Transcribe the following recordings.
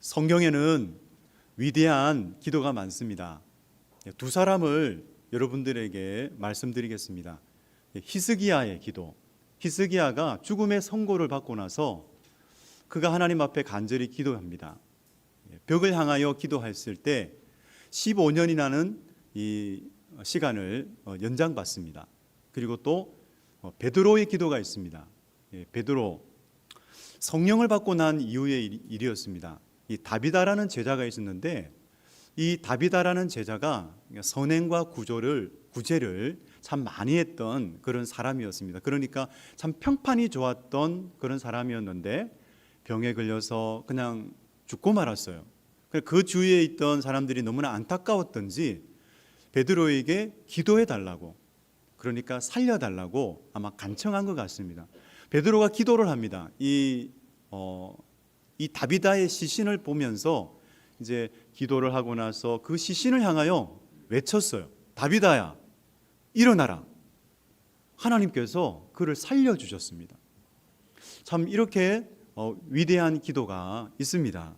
성경에는 위대한 기도가 많습니다. 두 사람을 여러분들에게 말씀드리겠습니다. 히스기야의 기도. 히스기야가 죽음의 선고를 받고 나서 그가 하나님 앞에 간절히 기도합니다. 벽을 향하여 기도했을 때 15년이라는 이 시간을 어, 연장받습니다. 그리고 또 어, 베드로의 기도가 있습니다. 예, 베드로 성령을 받고 난 이후의 일- 일이었습니다. 이 다비다라는 제자가 있었는데 이 다비다라는 제자가 선행과 구조를 구제를 참 많이 했던 그런 사람이었습니다. 그러니까 참 평판이 좋았던 그런 사람이었는데 병에 걸려서 그냥 죽고 말았어요. 그그 주위에 있던 사람들이 너무나 안타까웠던지 베드로에게 기도해 달라고 그러니까 살려 달라고 아마 간청한 것 같습니다. 베드로가 기도를 합니다. 이 어, 이 다비다의 시신을 보면서 이제 기도를 하고 나서 그 시신을 향하여 외쳤어요. 다비다야, 일어나라. 하나님께서 그를 살려 주셨습니다. 참 이렇게 어, 위대한 기도가 있습니다.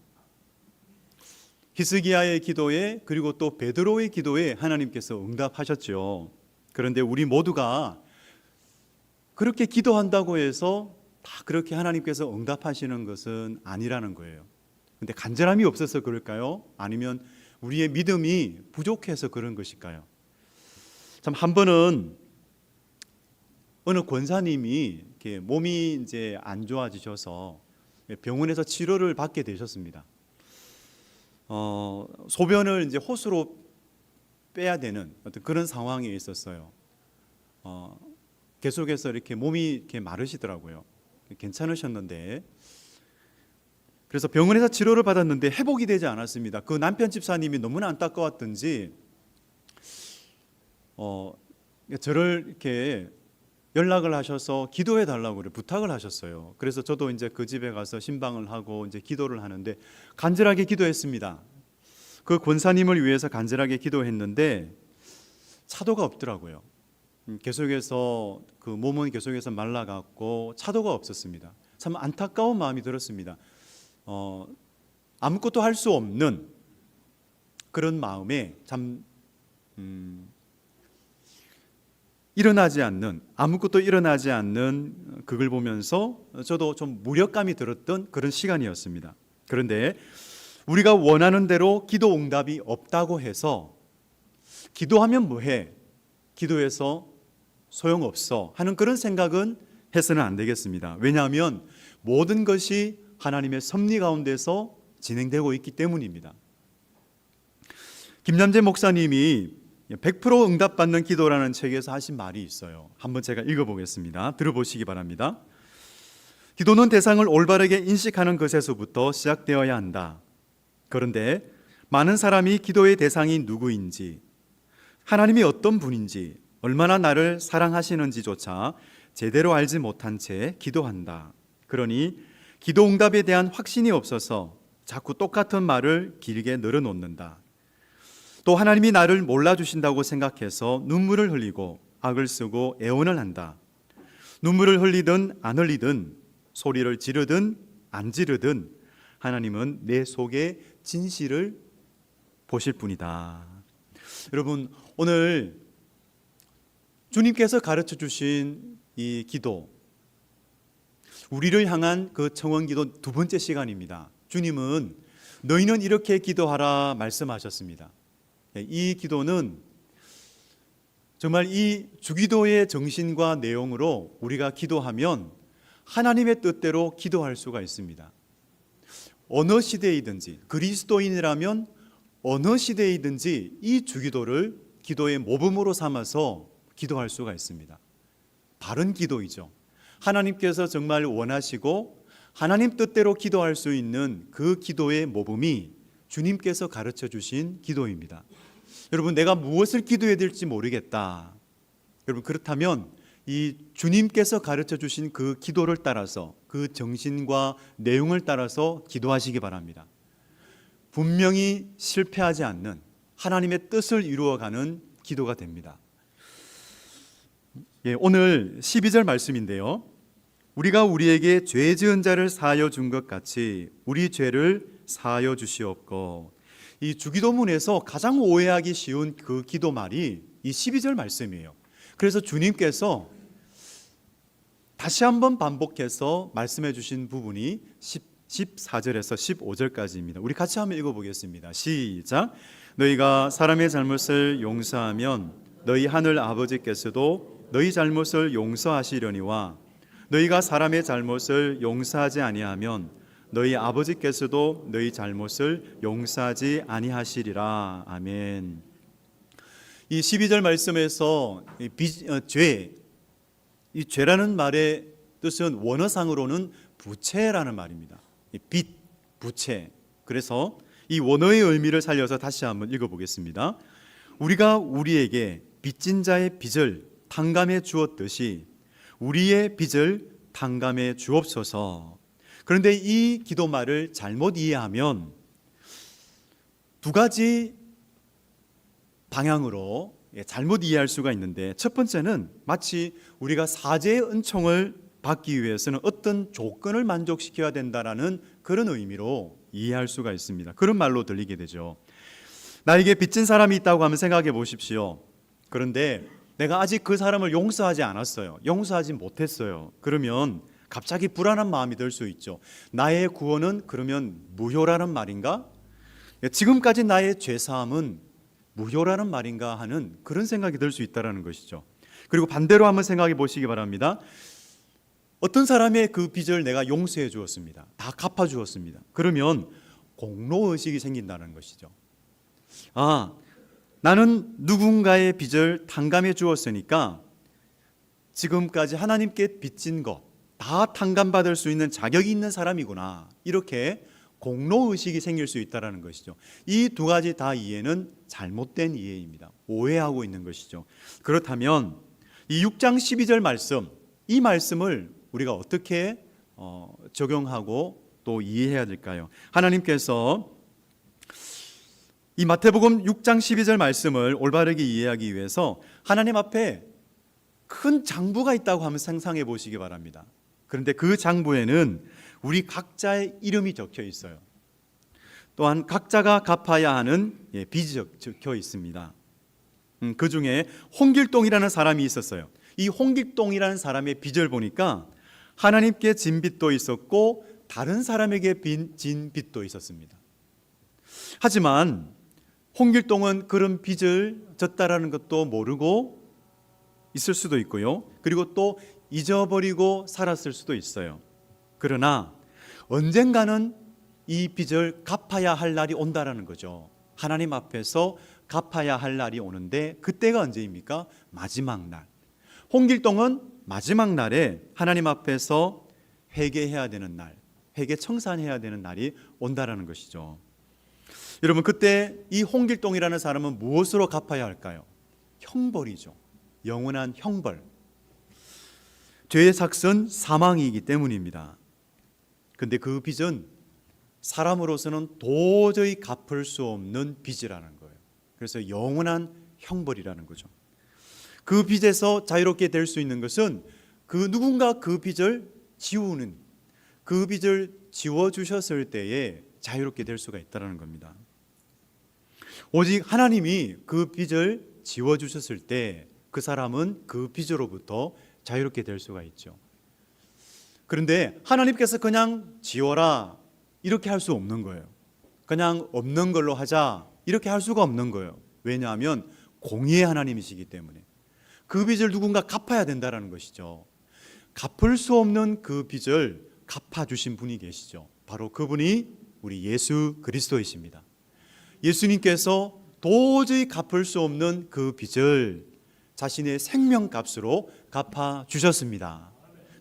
히스기야의 기도에 그리고 또 베드로의 기도에 하나님께서 응답하셨죠. 그런데 우리 모두가 그렇게 기도한다고 해서 다 그렇게 하나님께서 응답하시는 것은 아니라는 거예요. 근데 간절함이 없어서 그럴까요? 아니면 우리의 믿음이 부족해서 그런 것일까요? 참 한 번은 어느 권사님이 이렇게 몸이 이제 안 좋아지셔서 병원에서 치료를 받게 되셨습니다. 어, 소변을 이제 호수로 빼야 되는 어떤 그런 상황에 있었어요. 어, 계속해서 이렇게 몸이 이렇게 마르시더라고요. 괜찮으셨는데 그래서 병원에서 치료를 받았는데 회복이 되지 않았습니다. 그 남편 집사님이 너무나 안타까웠던지 어, 저를 이렇게 연락을 하셔서 기도해 달라고 부탁을 하셨어요. 그래서 저도 이제 그 집에 가서 신방을 하고 이제 기도를 하는데 간절하게 기도했습니다. 그 권사님을 위해서 간절하게 기도했는데 차도가 없더라고요. 음, 계속해서 그 몸은 계속해서 말라갔고 차도가 없었습니다. 참 안타까운 마음이 들었습니다. 어, 아무것도 할 수 없는 그런 마음에 참 음, 일어나지 않는 아무것도 일어나지 않는 그걸 보면서 저도 좀 무력감이 들었던 그런 시간이었습니다. 그런데 우리가 원하는 대로 기도 응답이 없다고 해서 기도하면 뭐해? 기도해서 소용없어 하는 그런 생각은 해서는 안 되겠습니다. 왜냐하면 모든 것이 하나님의 섭리 가운데서 진행되고 있기 때문입니다. 김남재 목사님이 100% 응답받는 기도라는 책에서 하신 말이 있어요. 한번 제가 읽어보겠습니다. 들어보시기 바랍니다. 기도는 대상을 올바르게 인식하는 것에서부터 시작되어야 한다. 그런데 많은 사람이 기도의 대상이 누구인지, 하나님이 어떤 분인지, 얼마나 나를 사랑하시는지조차 제대로 알지 못한 채 기도한다. 그러니 기도 응답에 대한 확신이 없어서 자꾸 똑같은 말을 길게 늘어놓는다. 또 하나님이 나를 몰라주신다고 생각해서 눈물을 흘리고 악을 쓰고 애원을 한다. 눈물을 흘리든 안 흘리든 소리를 지르든 안 지르든 하나님은 내 속의 진실을 보실 뿐이다. 여러분 오늘 주님께서 가르쳐 주신 이 기도 우리를 향한 그 청원 기도 두 번째 시간입니다. 주님은 너희는 이렇게 기도하라 말씀하셨습니다. 예, 이 기도는 정말 이 주기도의 정신과 내용으로 우리가 기도하면 하나님의 뜻대로 기도할 수가 있습니다. 어느 시대이든지 그리스도인이라면 어느 시대이든지 이 주기도를 기도의 모범으로 삼아서 기도할 수가 있습니다. 바른 기도이죠. 하나님께서 정말 원하시고 하나님 뜻대로 기도할 수 있는 그 기도의 모범이 주님께서 가르쳐 주신 기도입니다. 여러분 내가 무엇을 기도해야 될지 모르겠다. 여러분 그렇다면 이 주님께서 가르쳐 주신 그 기도를 따라서 그 정신과 내용을 따라서 기도하시기 바랍니다. 분명히 실패하지 않는 하나님의 뜻을 이루어가는 기도가 됩니다. 예, 오늘 12절 말씀인데요. 우리가 우리에게 죄 지은 자를 사하여 준 것 같이 우리 죄를 사여 주시옵고 이 주기도문에서 가장 오해하기 쉬운 그 기도 말이 이 12절 말씀이에요. 그래서 주님께서 다시 한번 반복해서 말씀해 주신 부분이 10, 14절에서 15절까지입니다. 우리 같이 한번 읽어 보겠습니다. 시작. 너희가 사람의 잘못을 용서하면 너희 하늘 아버지께서도 너희 잘못을 용서하시려니와 너희가 사람의 잘못을 용서하지 아니하면 너희 아버지께서도 너희 잘못을 용서하지 아니하시리라. 아멘. 이 12절 말씀에서 이 비, 어, 죄, 이 죄라는 말의 뜻은 원어상으로는 부채라는 말입니다. 이 빚, 부채. 그래서 이 원어의 의미를 살려서 다시 한번 읽어보겠습니다. 우리가 우리에게 빚진 자의 빚을 탕감해 주었듯이 우리의 빚을 탕감해 주옵소서. 그런데 이 기도말을 잘못 이해하면 두 가지 방향으로 예, 잘못 이해할 수가 있는데 첫 번째는 마치 우리가 사죄의 은총을 받기 위해서는 어떤 조건을 만족시켜야 된다라는 그런 의미로 이해할 수가 있습니다. 그런 말로 들리게 되죠. 나에게 빚진 사람이 있다고 하면 생각해 보십시오. 그런데 내가 아직 그 사람을 용서하지 않았어요. 용서하지 못했어요. 그러면 갑자기 불안한 마음이 들 수 있죠. 나의 구원은 그러면 무효라는 말인가? 지금까지 나의 죄 사함은 무효라는 말인가 하는 그런 생각이 들 수 있다라는 것이죠. 그리고 반대로 한번 생각해 보시기 바랍니다. 어떤 사람의 그 빚을 내가 용서해 주었습니다. 다 갚아 주었습니다. 그러면 공로 의식이 생긴다는 것이죠. 아, 나는 누군가의 빚을 탕감해 주었으니까 지금까지 하나님께 빚진 것 다 탕감받을 수 있는 자격이 있는 사람이구나. 이렇게 공로 의식이 생길 수 있다라는 것이죠. 이 두 가지 다 이해는 잘못된 이해입니다. 오해하고 있는 것이죠. 그렇다면 이 6장 12절 말씀 이 말씀을 우리가 어떻게 어, 적용하고 또 이해해야 될까요? 하나님께서 이 마태복음 6장 12절 말씀을 올바르게 이해하기 위해서 하나님 앞에 큰 장부가 있다고 하면 상상해 보시기 바랍니다. 그런데 그 장부에는 우리 각자의 이름이 적혀 있어요. 또한 각자가 갚아야 하는 예, 빚이 적혀 있습니다. 음, 그 중에 홍길동이라는 사람이 있었어요. 이 홍길동이라는 사람의 빚을 보니까 하나님께 진 빚도 있었고 다른 사람에게 빈, 진 빚도 있었습니다. 하지만 홍길동은 그런 빚을 졌다라는 것도 모르고 있을 수도 있고요. 그리고 또 잊어버리고 살았을 수도 있어요. 그러나 언젠가는 이 빚을 갚아야 할 날이 온다라는 거죠. 하나님 앞에서 갚아야 할 날이 오는데 그때가 언제입니까? 마지막 날. 홍길동은 마지막 날에 하나님 앞에서 회개해야 되는 날, 회개 청산해야 되는 날이 온다라는 것이죠. 여러분 그때 이 홍길동이라는 사람은 무엇으로 갚아야 할까요? 형벌이죠. 영원한 형벌. 죄의 삭은 사망이기 때문입니다. 근데 그 빚은 사람으로서는 도저히 갚을 수 없는 빚이라는 거예요. 그래서 영원한 형벌이라는 거죠. 그 빚에서 자유롭게 될 수 있는 것은 그 누군가 그 빚을 지우는 그 빚을 지워 주셨을 때에 자유롭게 될 수가 있다는 겁니다. 오직 하나님이 그 빚을 지워 주셨을 때 그 사람은 그 빚으로부터 자유롭게 될 수가 있죠. 그런데 하나님께서 그냥 지워라 이렇게 할 수 없는 거예요. 그냥 없는 걸로 하자 이렇게 할 수가 없는 거예요. 왜냐하면 공의의 하나님이시기 때문에 그 빚을 누군가 갚아야 된다라는 것이죠. 갚을 수 없는 그 빚을 갚아 주신 분이 계시죠. 바로 그분이 우리 예수 그리스도이십니다. 예수님께서 도저히 갚을 수 없는 그 빚을 자신의 생명값으로 갚아 주셨습니다.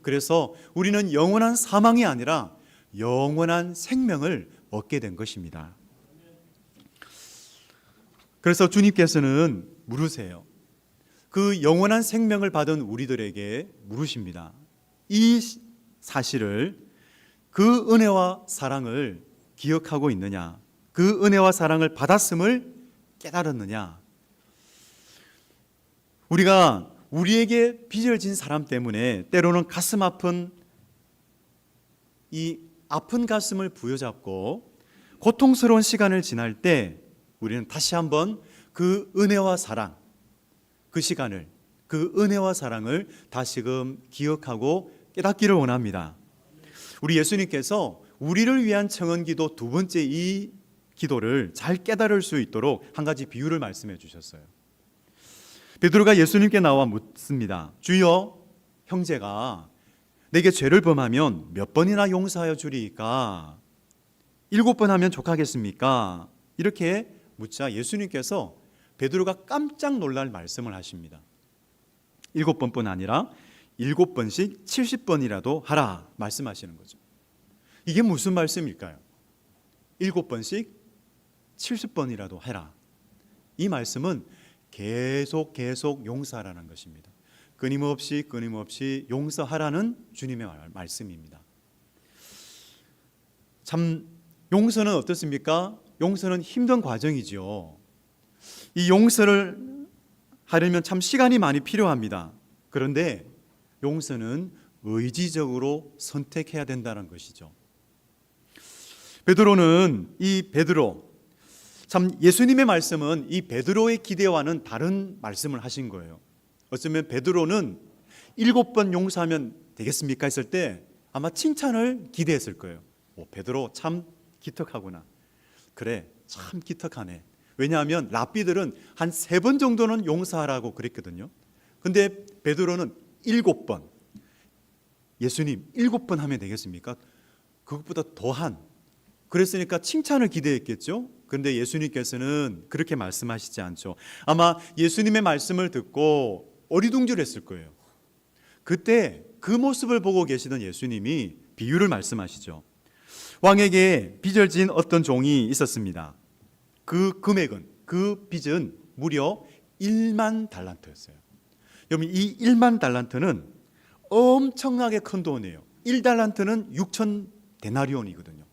그래서 우리는 영원한 사망이 아니라 영원한 생명을 얻게 된 것입니다. 그래서 주님께서는 물으세요. 그 영원한 생명을 받은 우리들에게 물으십니다. 이 사실을 그 은혜와 사랑을 기억하고 있느냐? 그 은혜와 사랑을 받았음을 깨달았느냐? 우리가 우리에게 빚을 진 사람 때문에 때로는 가슴 아픈 이 아픈 가슴을 부여잡고 고통스러운 시간을 지날 때 우리는 다시 한번 그 은혜와 사랑, 그 시간을, 그 은혜와 사랑을 다시금 기억하고 깨닫기를 원합니다. 우리 예수님께서 우리를 위한 청언기도 두 번째 이 기도를 잘 깨달을 수 있도록 한 가지 비유를 말씀해 주셨어요. 베드로가 예수님께 나와 묻습니다. 주여, 형제가 내게 죄를 범하면 몇 번이나 용서하여 주리까? 일곱 번 하면 족하겠습니까? 이렇게 묻자 예수님께서 베드로가 깜짝 놀랄 말씀을 하십니다. 일곱 번뿐 아니라 일곱 번씩 칠십 번이라도 하라 말씀하시는 거죠. 이게 무슨 말씀일까요? 일곱 번씩 칠십 번이라도 해라. 이 말씀은 계속 계속 용서하라는 것입니다. 끊임없이 끊임없이 용서하라는 주님의 말- 말씀입니다. 참 용서는 어떻습니까? 용서는 힘든 과정이지요. 이 용서를 하려면 참 시간이 많이 필요합니다. 그런데 용서는 의지적으로 선택해야 된다는 것이죠. 베드로는 이 베드로 참 예수님의 말씀은 이 베드로의 기대와는 다른 말씀을 하신 거예요. 어쩌면 베드로는 일곱 번 용서하면 되겠습니까 했을 때 아마 칭찬을 기대했을 거예요. 오, 베드로 참 기특하구나. 그래, 참 기특하네. 왜냐하면 랍비들은 한 세 번 정도는 용서하라고 그랬거든요. 근데 베드로는 일곱 번. 예수님 일곱 번 하면 되겠습니까? 그것보다 더한. 그랬으니까 칭찬을 기대했겠죠. 그런데 예수님께서는 그렇게 말씀하시지 않죠. 아마 예수님의 말씀을 듣고 어리둥절했을 거예요. 그때 그 모습을 보고 계시던 예수님이 비유를 말씀하시죠. 왕에게 빚을 진 어떤 종이 있었습니다. 그 금액은 그 빚은 무려 1만 달란트였어요. 여러분 이 1만 달란트는 엄청나게 큰 돈이에요. 1달란트는 6천 데나리온이거든요.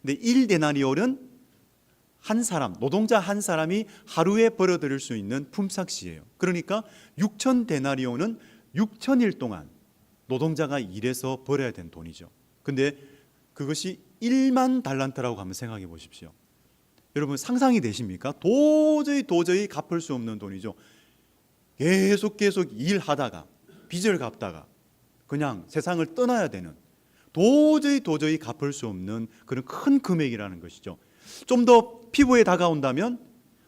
근데 1데나리온은 한 사람, 노동자 한 사람이 하루에 벌어들일 수 있는 품삯이에요. 그러니까 6천 데나리온은 6천일 동안 노동자가 일해서 벌어야 된 돈이죠. 근데 그것이 1만 달란트라고 한번 생각해 보십시오. 여러분 상상이 되십니까? 도저히 도저히 갚을 수 없는 돈이죠. 계속 계속 일하다가 빚을 갚다가 그냥 세상을 떠나야 되는 도저히 도저히 갚을 수 없는 그런 큰 금액이라는 것이죠. 좀 더 피부에 다가온다면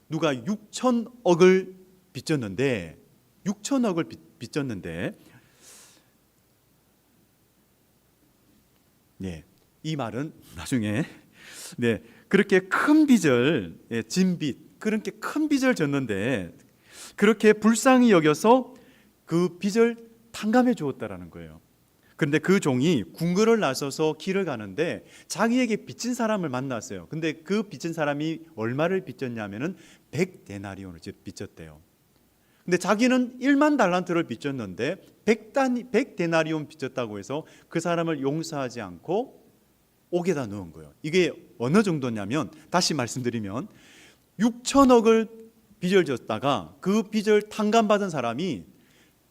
누가 6천억을 빚졌는데 6천억을 빚졌는데 네, 이 말은 나중에 네 그렇게 큰 빚을 예, 진빚 그렇게 큰 빚을 졌는데 그렇게 불쌍히 여겨서 그 빚을 탕감해 주었다라는 거예요. 그런데 그 종이 궁궐을 나서서 길을 가는데 자기에게 빚진 사람을 만났어요. 근데 그 빚진 사람이 얼마를 빚졌냐면은 100데나리온을 빚졌대요. 근데 자기는 1만 달란트를 빚졌는데 100단 100데나리온 빚졌다고 해서 그 사람을 용서하지 않고 옥에다 넣은 거예요. 이게 어느 정도냐면 다시 말씀드리면 6천억을 빚을 졌다가 그 빚을 탕감받은 사람이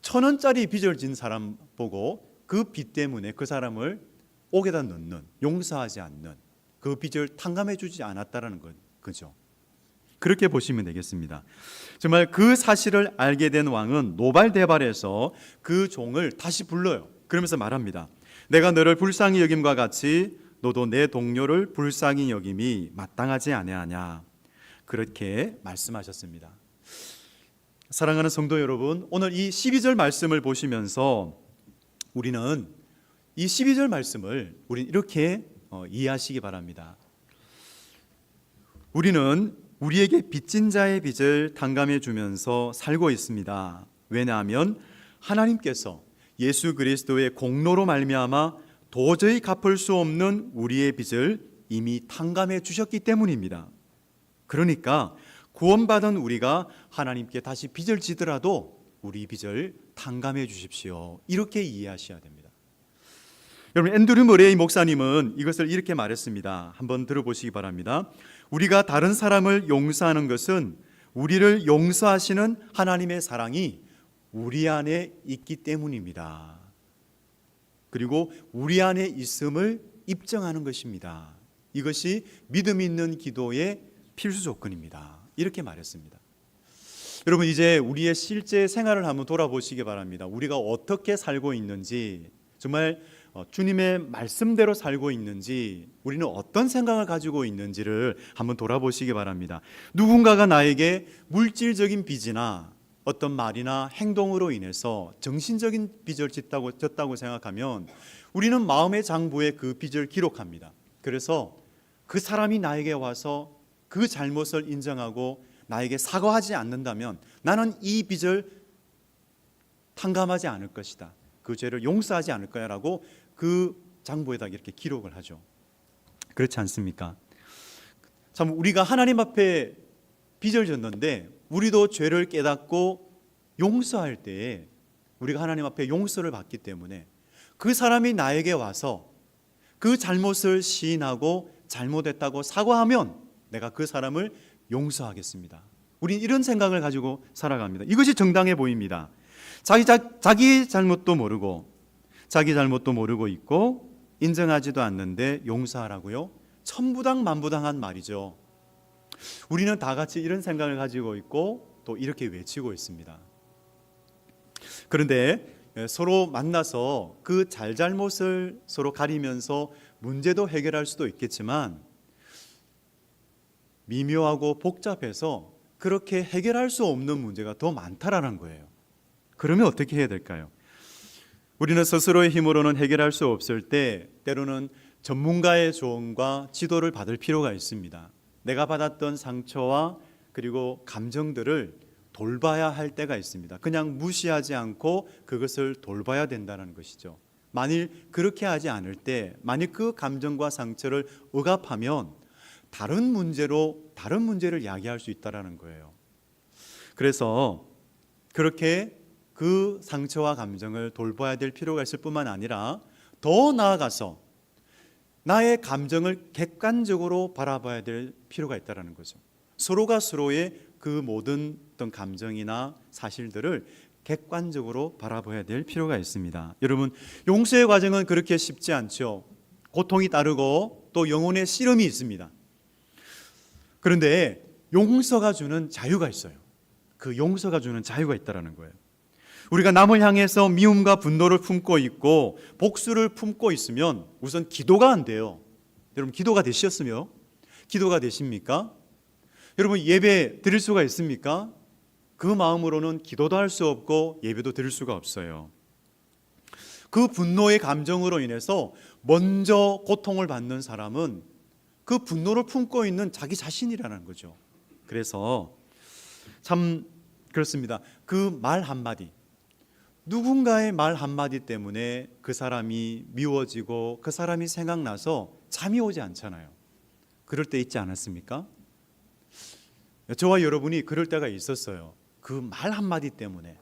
천 원짜리 빚을 진 사람 보고 그 빚 때문에 그 사람을 옥에다 넣는 용서하지 않는 그 빚을 탕감해 주지 않았다라는 거죠. 그렇게 보시면 되겠습니다. 정말 그 사실을 알게 된 왕은 노발대발해서 그 종을 다시 불러요. 그러면서 말합니다. 내가 너를 불쌍히 여김과 같이 너도 내 동료를 불쌍히 여김이 마땅하지 아니하냐. 그렇게 말씀하셨습니다. 사랑하는 성도 여러분, 오늘 이 12절 말씀을 보시면서 우리는 이 12절 말씀을 우리 이렇게 어, 이해하시기 바랍니다. 우리는 우리에게 빚진 자의 빚을 탕감해 주면서 살고 있습니다. 왜냐하면 하나님께서 예수 그리스도의 공로로 말미암아 도저히 갚을 수 없는 우리의 빚을 이미 탕감해 주셨기 때문입니다. 그러니까 구원받은 우리가 하나님께 다시 빚을 지더라도 우리 빚을 탕감해 주십시오. 이렇게 이해하셔야 됩니다. 여러분 앤드류 머레이 목사님은 이것을 이렇게 말했습니다. 한번 들어보시기 바랍니다. 우리가 다른 사람을 용서하는 것은 우리를 용서하시는 하나님의 사랑이 우리 안에 있기 때문입니다. 그리고 우리 안에 있음을 입증하는 것입니다. 이것이 믿음 있는 기도의 필수 조건입니다. 이렇게 말했습니다. 여러분 이제 우리의 실제 생활을 한번 돌아보시기 바랍니다. 우리가 어떻게 살고 있는지 정말 어, 주님의 말씀대로 살고 있는지 우리는 어떤 생각을 가지고 있는지를 한번 돌아보시기 바랍니다. 누군가가 나에게 물질적인 빚이나 어떤 말이나 행동으로 인해서 정신적인 빚을 짓다고 졌다고 생각하면 우리는 마음의 장부에 그 빚을 기록합니다. 그래서 그 사람이 나에게 와서 그 잘못을 인정하고 나에게 사과하지 않는다면 나는 이 빚을 탕감하지 않을 것이다. 그 죄를 용서하지 않을 거야라고 그 장부에다 이렇게 기록을 하죠. 그렇지 않습니까? 참 우리가 하나님 앞에 빚을 졌는데 우리도 죄를 깨닫고 용서할 때에 우리가 하나님 앞에 용서를 받기 때문에 그 사람이 나에게 와서 그 잘못을 시인하고 잘못했다고 사과하면 내가 그 사람을 용서하겠습니다. 우린 이런 생각을 가지고 살아갑니다. 이것이 정당해 보입니다. 자기 자, 자기 잘못도 모르고 자기 잘못도 모르고 있고 인정하지도 않는데 용서하라고요. 천부당 만부당한 말이죠. 우리는 다 같이 이런 생각을 가지고 있고 또 이렇게 외치고 있습니다. 그런데 예, 서로 만나서 그 잘잘못을 서로 가리면서 문제도 해결할 수도 있겠지만 미묘하고 복잡해서 그렇게 해결할 수 없는 문제가 더 많다라는 거예요. 그러면 어떻게 해야 될까요? 우리는 스스로의 힘으로는 해결할 수 없을 때 때로는 전문가의 조언과 지도를 받을 필요가 있습니다. 내가 받았던 상처와 그리고 감정들을 돌봐야 할 때가 있습니다. 그냥 무시하지 않고 그것을 돌봐야 된다는 것이죠. 만일 그렇게 하지 않을 때, 만일 그 감정과 상처를 억압하면 다른 문제로 다른 문제를 야기할 수 있다라는 거예요. 그래서 그렇게 그 상처와 감정을 돌봐야 될 필요가 있을 뿐만 아니라 더 나아가서 나의 감정을 객관적으로 바라봐야 될 필요가 있다라는 거죠. 서로가 서로의 그 모든 어떤 감정이나 사실들을 객관적으로 바라봐야 될 필요가 있습니다. 여러분, 용서의 과정은 그렇게 쉽지 않죠. 고통이 따르고 또 영혼의 씨름이 있습니다. 그런데 용서가 주는 자유가 있어요. 그 용서가 주는 자유가 있다라는 거예요. 우리가 남을 향해서 미움과 분노를 품고 있고 복수를 품고 있으면 우선 기도가 안 돼요. 여러분 기도가 되셨으며 기도가 되십니까? 여러분 예배 드릴 수가 있습니까? 그 마음으로는 기도도 할 수 없고 예배도 드릴 수가 없어요. 그 분노의 감정으로 인해서 먼저 고통을 받는 사람은 그 분노를 품고 있는 자기 자신이라는 거죠. 그래서 참 그렇습니다. 그 말 한마디 누군가의 말 한마디 때문에 그 사람이 미워지고 그 사람이 생각나서 잠이 오지 않잖아요. 그럴 때 있지 않았습니까? 저와 여러분이 그럴 때가 있었어요. 그 말 한마디 때문에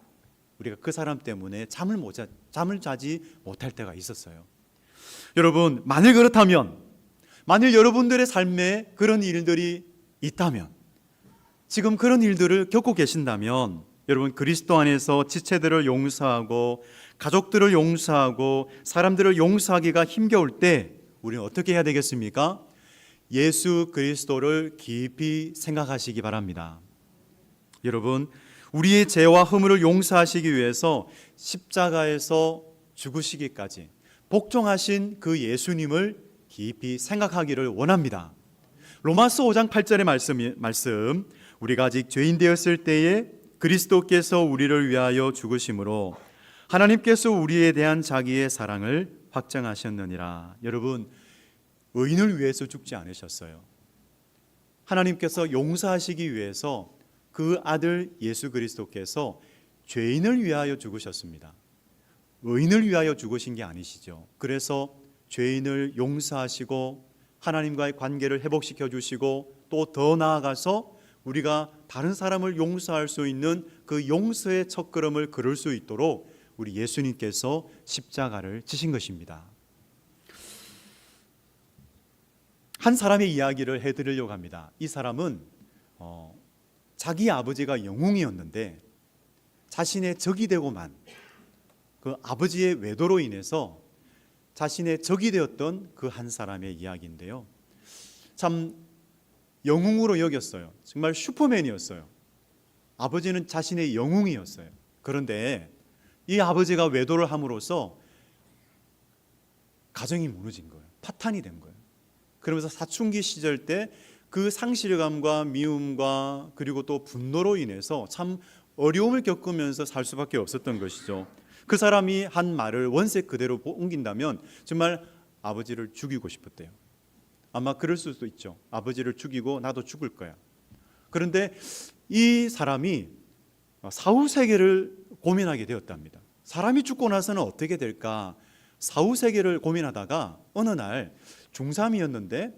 우리가 그 사람 때문에 잠을 못 자, 잠을 자지 못할 때가 있었어요. 여러분, 만일 그렇다면 만일 여러분들의 삶에 그런 일들이 있다면 지금 그런 일들을 겪고 계신다면 여러분 그리스도 안에서 지체들을 용서하고 가족들을 용서하고 사람들을 용서하기가 힘겨울 때 우리는 어떻게 해야 되겠습니까? 예수 그리스도를 깊이 생각하시기 바랍니다. 여러분 우리의 죄와 허물을 용서하시기 위해서 십자가에서 죽으시기까지 복종하신 그 예수님을 깊이 생각하기를 원합니다. 로마서 5장 8절의 말씀, 말씀 우리가 아직 죄인 되었을 때에 그리스도께서 우리를 위하여 죽으심으로 하나님께서 우리에 대한 자기의 사랑을 확정하셨느니라. 여러분, 의인을 위해서 죽지 않으셨어요. 하나님께서 용서하시기 위해서 그 아들 예수 그리스도께서 죄인을 위하여 죽으셨습니다. 의인을 위하여 죽으신 게 아니시죠. 그래서 죄인을 용서하시고 하나님과의 관계를 회복시켜 주시고 또 더 나아가서 우리가 다른 사람을 용서할 수 있는 그 용서의 첫걸음을 걸을 수 있도록 우리 예수님께서 십자가를 지신 것입니다. 한 사람의 이야기를 해드리려고 합니다. 이 사람은 어, 자기 아버지가 영웅이었는데 자신의 적이 되고만 그 아버지의 외도로 인해서 자신의 적이 되었던 그 한 사람의 이야기인데요. 참 영웅으로 여겼어요. 정말 슈퍼맨이었어요. 아버지는 자신의 영웅이었어요. 그런데 이 아버지가 외도를 함으로써 가정이 무너진 거예요. 파탄이 된 거예요. 그러면서 사춘기 시절 때 그 상실감과 미움과 그리고 또 분노로 인해서 참 어려움을 겪으면서 살 수밖에 없었던 것이죠. 그 사람이 한 말을 원색 그대로 옮긴다면 정말 아버지를 죽이고 싶었대요. 아마 그럴 수도 있죠. 아버지를 죽이고 나도 죽을 거야. 그런데 이 사람이 사후 세계를 고민하게 되었답니다. 사람이 죽고 나서는 어떻게 될까? 사후 세계를 고민하다가 어느 날 중3이었는데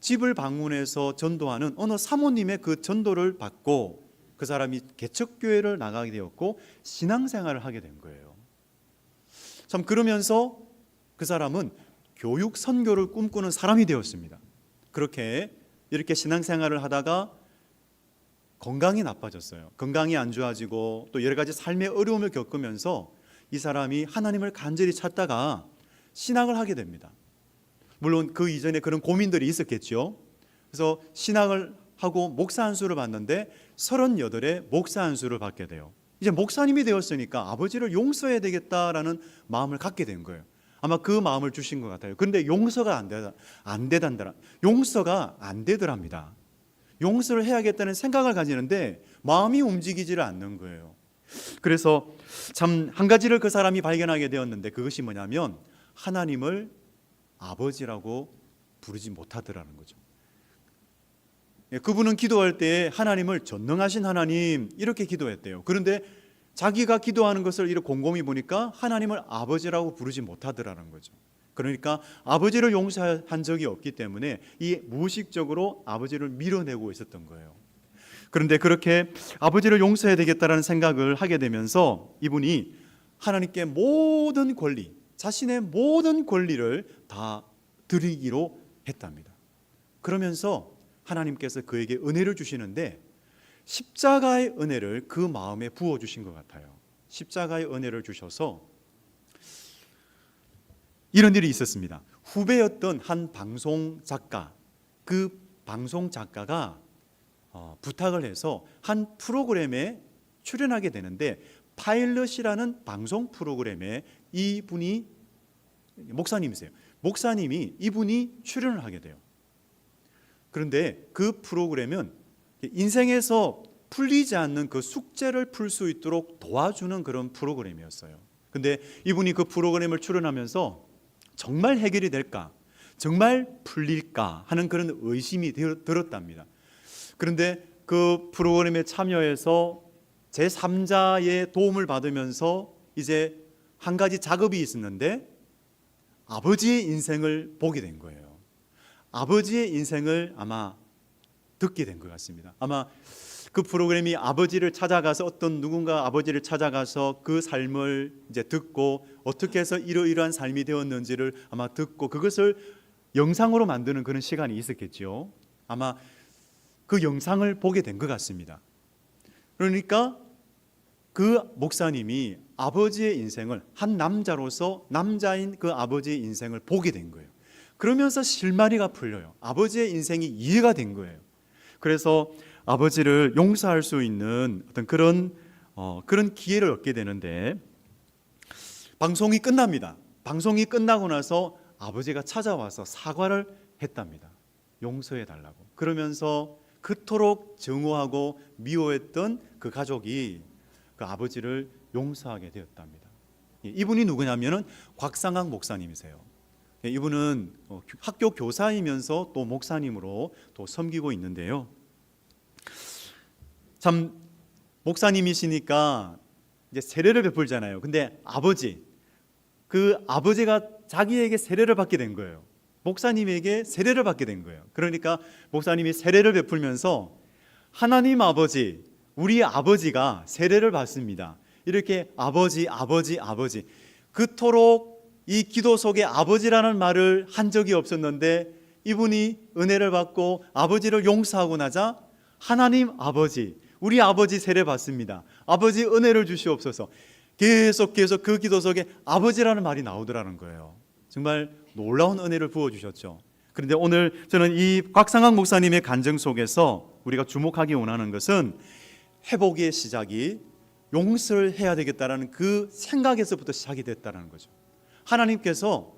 집을 방문해서 전도하는 어느 사모님의 그 전도를 받고 그 사람이 개척교회를 나가게 되었고 신앙생활을 하게 된 거예요. 참 그러면서 그 사람은 교육 선교를 꿈꾸는 사람이 되었습니다. 그렇게 이렇게 신앙생활을 하다가 건강이 나빠졌어요. 건강이 안 좋아지고 또 여러 가지 삶의 어려움을 겪으면서 이 사람이 하나님을 간절히 찾다가 신학을 하게 됩니다. 물론 그 이전에 그런 고민들이 있었겠죠. 그래서 신학을 하고 목사 안수를 받는데 38에 목사 안수를 받게 돼요. 이제 목사님이 되었으니까 아버지를 용서해야 되겠다라는 마음을 갖게 된 거예요. 아마 그 마음을 주신 것 같아요. 그런데 용서가 안 되다, 안 되단다. 용서가 안 되더랍니다. 용서를 해야겠다는 생각을 가지는데 마음이 움직이지를 않는 거예요. 그래서 참 한 가지를 그 사람이 발견하게 되었는데 그것이 뭐냐면 하나님을 아버지라고 부르지 못하더라는 거죠. 예, 그분은 기도할 때 하나님을 전능하신 하나님 이렇게 기도했대요. 그런데 자기가 기도하는 것을 이렇게 곰곰이 보니까 하나님을 아버지라고 부르지 못하더라는 거죠. 그러니까 아버지를 용서한 적이 없기 때문에 이 무의식적으로 아버지를 밀어내고 있었던 거예요. 그런데 그렇게 아버지를 용서해야 되겠다라는 생각을 하게 되면서 이분이 하나님께 모든 권리, 자신의 모든 권리를 다 드리기로 했답니다. 그러면서 하나님께서 그에게 은혜를 주시는데 십자가의 은혜를 그 마음에 부어 주신 것 같아요. 십자가의 은혜를 주셔서 이런 일이 있었습니다. 후배였던 한 방송 작가, 그 방송 작가가 어, 부탁을 해서 한 프로그램에 출연하게 되는데 파일럿이라는 방송 프로그램에 이분이 목사님이세요. 목사님이 이분이 출연을 하게 돼요. 그런데 그 프로그램은 인생에서 풀리지 않는 그 숙제를 풀 수 있도록 도와주는 그런 프로그램이었어요. 근데 이분이 그 프로그램을 출연하면서 정말 해결이 될까? 정말 풀릴까? 하는 그런 의심이 들었답니다. 그런데 그 프로그램에 참여해서 제 3자의 도움을 받으면서 이제 한 가지 작업이 있었는데 아버지의 인생을 보게 된 거예요. 아버지의 인생을 아마 듣게 된 것 같습니다. 아마 그 프로그램이 아버지를 찾아가서 어떤 누군가 아버지를 찾아가서 그 삶을 이제 듣고 어떻게 해서 이러이러한 삶이 되었는지를 아마 듣고 그것을 영상으로 만드는 그런 시간이 있었겠죠. 아마 그 영상을 보게 된 것 같습니다. 그러니까 그 목사님이 아버지의 인생을 한 남자로서 남자인 그 아버지의 인생을 보게 된 거예요. 그러면서 실마리가 풀려요. 아버지의 인생이 이해가 된 거예요. 그래서 아버지를 용서할 수 있는 어떤 그런 어, 그런 기회를 얻게 되는데 방송이 끝납니다. 방송이 끝나고 나서 아버지가 찾아와서 사과를 했답니다. 용서해 달라고. 그러면서 그토록 증오하고 미워했던 그 가족이 그 아버지를 용서하게 되었답니다. 예, 이분이 누구냐면은 곽상학 목사님이세요. 예, 이분은 어, 학교 교사이면서 또 목사님으로 또 섬기고 있는데요. 참 목사님이시니까 이제 세례를 베풀잖아요. 근데 아버지 그 아버지가 자기에게 세례를 받게 된 거예요. 목사님에게 세례를 받게 된 거예요. 그러니까 목사님이 세례를 베풀면서 하나님 아버지, 우리 아버지가 세례를 받습니다. 이렇게 아버지, 아버지, 아버지. 그토록 이 기도 속에 아버지라는 말을 한 적이 없었는데 이분이 은혜를 받고 아버지를 용서하고 나자 하나님 아버지, 우리 아버지 세례 받습니다. 아버지 은혜를 주시옵소서. 계속 계속 그 기도 속에 아버지라는 말이 나오더라는 거예요. 정말 놀라운 은혜를 부어 주셨죠. 그런데 오늘 저는 이 곽상학 목사님의 간증 속에서 우리가 주목하기 원하는 것은 회복의 시작이 용서를 해야 되겠다라는 그 생각에서부터 시작이 됐다는 거죠. 하나님께서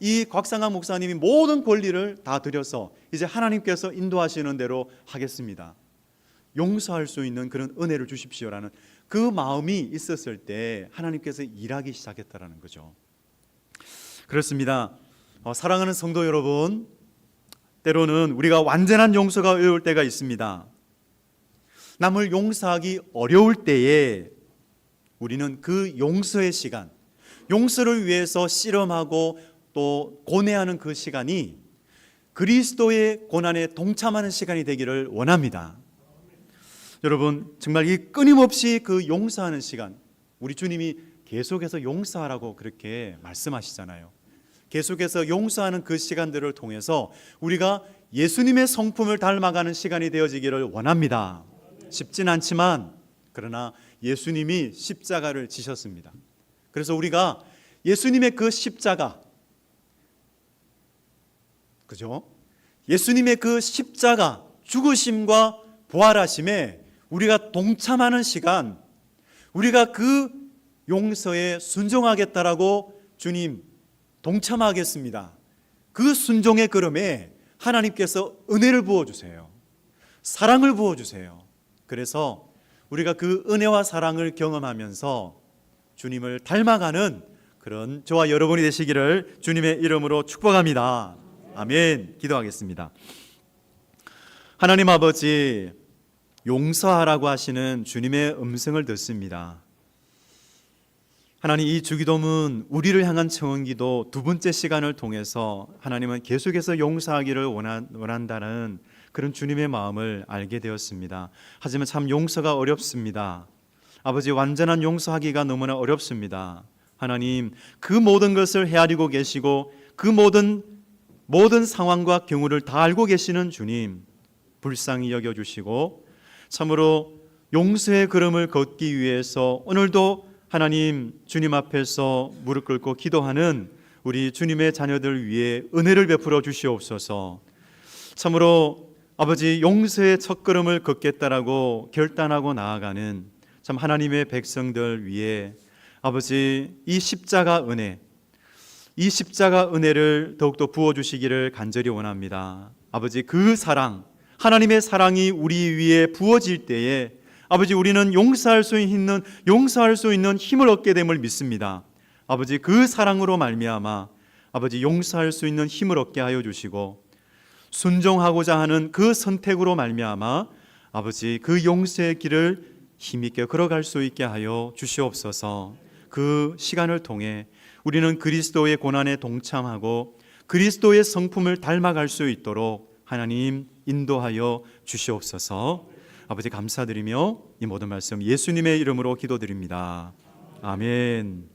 이 곽상학 목사님이 모든 권리를 다 드려서 이제 하나님께서 인도하시는 대로 하겠습니다. 용서할 수 있는 그런 은혜를 주십시오라는 그 마음이 있었을 때 하나님께서 일하기 시작했다라는 거죠. 그렇습니다. 어, 사랑하는 성도 여러분, 때로는 우리가 완전한 용서가 어려울 때가 있습니다. 남을 용서하기 어려울 때에 우리는 그 용서의 시간, 용서를 위해서 씨름하고 또 고뇌하는 그 시간이 그리스도의 고난에 동참하는 시간이 되기를 원합니다. 여러분, 정말 이 끊임없이 그 용서하는 시간, 우리 주님이 계속해서 용서하라고 그렇게 말씀하시잖아요. 계속해서 용서하는 그 시간들을 통해서 우리가 예수님의 성품을 닮아가는 시간이 되어지기를 원합니다. 쉽진 않지만 그러나 예수님이 십자가를 지셨습니다. 그래서 우리가 예수님의 그 십자가 그죠? 예수님의 그 십자가 죽으심과 부활하심에 우리가 동참하는 시간 우리가 그 용서에 순종하겠다라고 주님 동참하겠습니다. 그 순종의 걸음에 하나님께서 은혜를 부어 주세요. 사랑을 부어 주세요. 그래서 우리가 그 은혜와 사랑을 경험하면서 주님을 닮아가는 그런 저와 여러분이 되시기를 주님의 이름으로 축복합니다. 아멘. 기도하겠습니다. 하나님 아버지 용서하라고 하시는 주님의 음성을 듣습니다. 하나님 이 주기도문 우리를 향한 청원기도 두 번째 시간을 통해서 하나님은 계속해서 용서하기를 원한, 원한다는 그런 주님의 마음을 알게 되었습니다. 하지만 참 용서가 어렵습니다. 아버지 완전한 용서하기가 너무나 어렵습니다. 하나님 그 모든 것을 헤아리고 계시고 그 모든 모든 상황과 경우를 다 알고 계시는 주님 불쌍히 여겨 주시고 참으로 용서의 걸음을 걷기 위해서 오늘도 하나님 주님 앞에서 무릎 꿇고 기도하는 우리 주님의 자녀들 위해 은혜를 베풀어 주시옵소서. 참으로 아버지 용서의 첫걸음을 걷겠다라고 결단하고 나아가는 참 하나님의 백성들 위해 아버지 이 십자가 은혜 이 십자가 은혜를 더욱더 부어 주시기를 간절히 원합니다. 아버지 그 사랑 하나님의 사랑이 우리 위에 부어질 때에 아버지 우리는 용서할 수 있는 용서할 수 있는 힘을 얻게 됨을 믿습니다. 아버지 그 사랑으로 말미암아 아버지 용서할 수 있는 힘을 얻게 하여 주시고 순종하고자 하는 그 선택으로 말미암아 아버지 그 용서의 길을 힘있게 걸어갈 수 있게 하여 주시옵소서. 그 시간을 통해 우리는 그리스도의 고난에 동참하고 그리스도의 성품을 닮아갈 수 있도록 하나님 인도하여 주시옵소서. 아버지 감사드리며 이 모든 말씀 예수님의 이름으로 기도드립니다. 아멘.